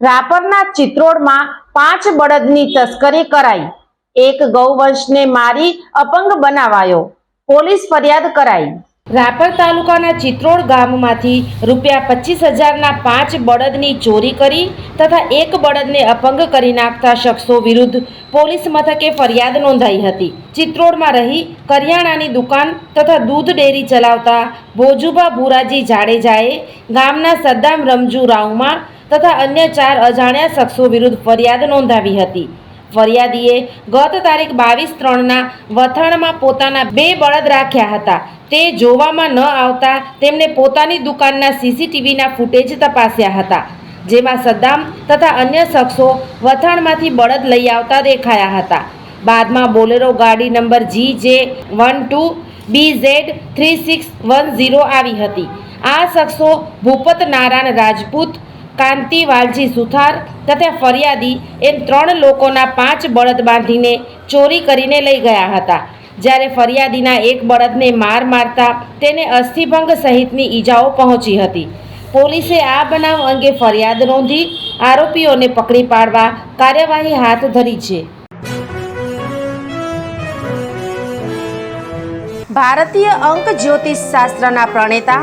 રાપરના ચિત્રોડમાં પાંચ બળદની તસ્કરી કરાઈ. એક ગૌવંશને મારી અપંગ બનાવાયો. પોલીસ ફરિયાદ કરાઈ. રાપર તાલુકાના ચિત્રોડ ગામમાંથી રૂપિયા પચીસ હજારના પાંચ બળદની ચોરી કરી તથા એક બળદને અપંગ કરી નાખતા શખ્સો વિરુદ્ધ પોલીસ મથકે ફરિયાદ નોંધાઈ હતી. ચિત્રોડમાં રહી કરિયાણાની દુકાન તથા દૂધ ડેરી ચલાવતા ભોજુભા ભુરાજી જાડેજાએ ગામના સદ્દામ રમજુ રાવમાં તથા અન્ય ચાર અજાણ્યા શખ્સો વિરુદ્ધ ફરિયાદ નોંધાવી હતી. ફરિયાદીએ ગત તારીખ બાવીસ ત્રણના વથાણમાં પોતાના બે બળદ રાખ્યા હતા. તે જોવામાં ન આવતા તેમણે પોતાની દુકાનના સીસીટીવીના ફૂટેજ તપાસ્યા હતા, જેમાં સદ્દામ તથા અન્ય શખ્સો વથાણમાંથી બળદ લઈ આવતા દેખાયા હતા. બાદમાં બોલેરો ગાડી number G J one two B Z three six one zero આવી હતી. આ શખ્સો ભૂપત નારાયણ રાજપૂત કાંતિ વાલજી સુથાર તથા ફરિયાદી એમ ત્રણ લોકોના પાંચ બળદ બાંધીને ચોરી કરીને લઈ ગયા હતા. જ્યારે ફરિયાદીના એક બળદને માર મારતા તેને અસ્થિભંગ સહિતની ઈજાઓ પહોંચી હતી. પોલીસે આ બનાવ અંગે ફરિયાદ નોંધી આરોપીઓને પકડી પાડવા કાર્યવાહી હાથ ધરી છે. ભારતીય અંક જ્યોતિષ શાસ્ત્રના પ્રણેતા